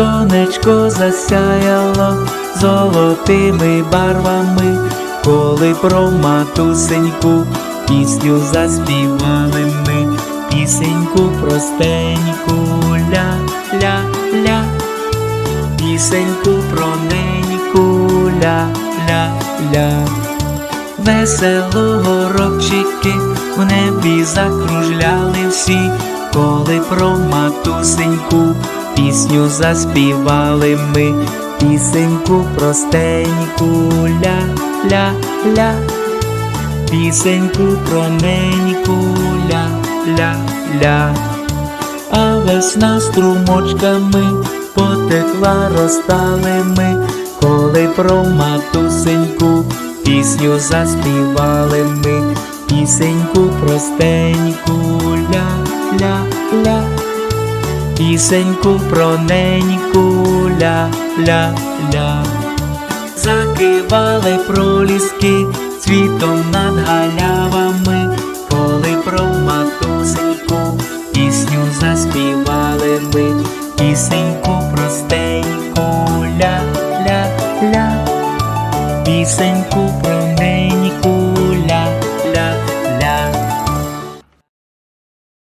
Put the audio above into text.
сонечко засяяло золотими барвами, коли про матусеньку пісню заспівали ми, пісеньку простеньку, ля, ля, ля, пісеньку про неньку, ля, ля, ля. Весело горобчики в небі закружляли всі, коли про матусеньку пісню заспівали ми, пісеньку простеньку, ля, ля, ля, пісеньку про неньку, ля, ля, ля. А весна струмочками потекла, розтали ми, коли про матусеньку пісню заспівали ми, пісеньку простеньку, ля, ля, ля, пісеньку про неньку, ля, ля, ля. Закивали проліски цвітом над галявами, коли про матусеньку пісню заспівали ми, пісеньку простеньку, ля, ля, ля, пісеньку